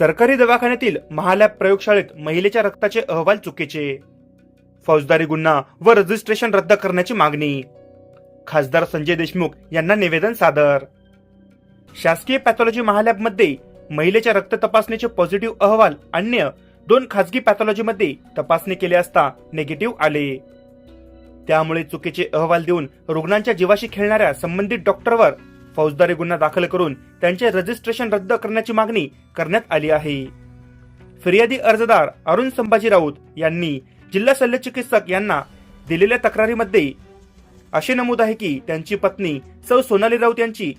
सरकारी दवाखान्यातील महालॅब प्रयोगशाळेत महिलेच्या रक्ताचे अहवाल चुकीचे. फौजदारी गुन्हा व रजिस्ट्रेशन रद्द करण्याची मागणी. खासदार संजय देशमुख यांना निवेदन सादर. शासकीय पॅथॉलॉजी महालॅबमध्ये महिलेच्या रक्त तपासणीचे पॉझिटिव्ह अहवाल अन्य दोन खासगी पॅथॉलॉजीमध्ये तपासणी केली असता निगेटिव्ह आले. त्यामुळे चुकीचे अहवाल देऊन रुग्णांच्या जीवाशी खेळणाऱ्या संबंधित डॉक्टरवर फौजदारी गुन्हा दाखल करून त्यांचे रजिस्ट्रेशन रद्द करण्याची मागणी करण्यात आली आहे. फिर्यादी अर्जदार अरुण संभाजी राऊत यांनी जिल्हा शल्यचिकित्सक यांना दिलेल्या तक्रारीमध्ये असे नमूद आहे की त्यांची पत्नी सौ सोनाली राऊत यांची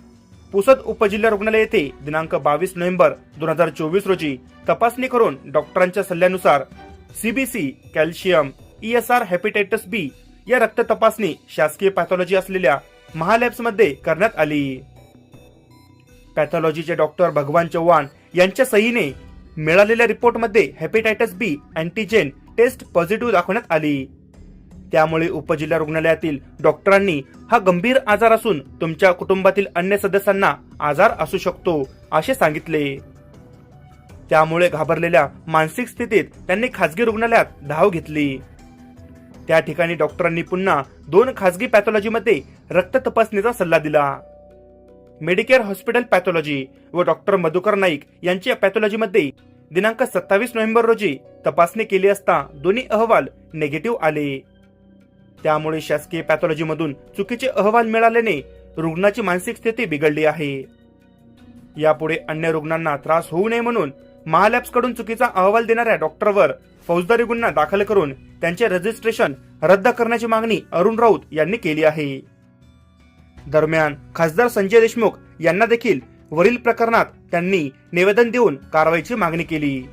पुसद उपजिल्हा रुग्णालय येथे दिनांक बावीस नोव्हेंबर दोन हजार चोवीस रोजी तपासणी करून डॉक्टरांच्या सल्ल्यानुसार CBC calcium E S R hepatitis B या रक्त तपासणी शासकीय पॅथॉलॉजी असलेल्या महालॅब्समध्ये करण्यात आली. पॅथॉलॉजीचे डॉक्टर भगवान चव्हाण यांच्या सहीने मिळालेल्या रिपोर्टमध्ये hepatitis B antigen test positive दाखवण्यात आली. त्यामुळे उपजिल्हा रुग्णालयातील डॉक्टरांनी हा गंभीर आजार असून तुमच्या कुटुंबातील अन्य सदस्यांना आजार असू शकतो असे सांगितले. त्यामुळे घाबरलेल्या मानसिक स्थितीत त्यांनी खासगी रुग्णालयात धाव घेतली. त्या ठिकाणी डॉक्टरांनी पुन्हा दोन खासगी पॅथॉलॉजीमध्ये रक्त तपासणीचा सल्ला दिला. मेडिकेअर हॉस्पिटल पॅथॉलॉजी व डॉक्टर मधुकर नाईक यांच्या पॅथॉलॉजीमध्ये दिनांक सत्तावीस नोव्हेंबर रोजी तपासणी केली असता दोन्ही अहवाल निगेटिव्ह आले. त्यामुळे शासकीय पॅथॉलॉजीमधून चुकीचे अहवाल मिळाल्याने रुग्णाची मानसिक स्थिती बिघडली आहे. यापुढे अन्य रुग्णांना त्रास होऊ नये म्हणून महालॅब्सकडून चुकीचा अहवाल देणाऱ्या डॉक्टरवर फौजदारी गुन्हा दाखल करून त्यांचे रजिस्ट्रेशन रद्द करण्याची मागणी अरुण राऊत यांनी केली आहे. दरम्यान खासदार संजय देशमुख यांना देखील वरील प्रकरणात त्यांनी निवेदन देऊन कारवाईची मागणी केली.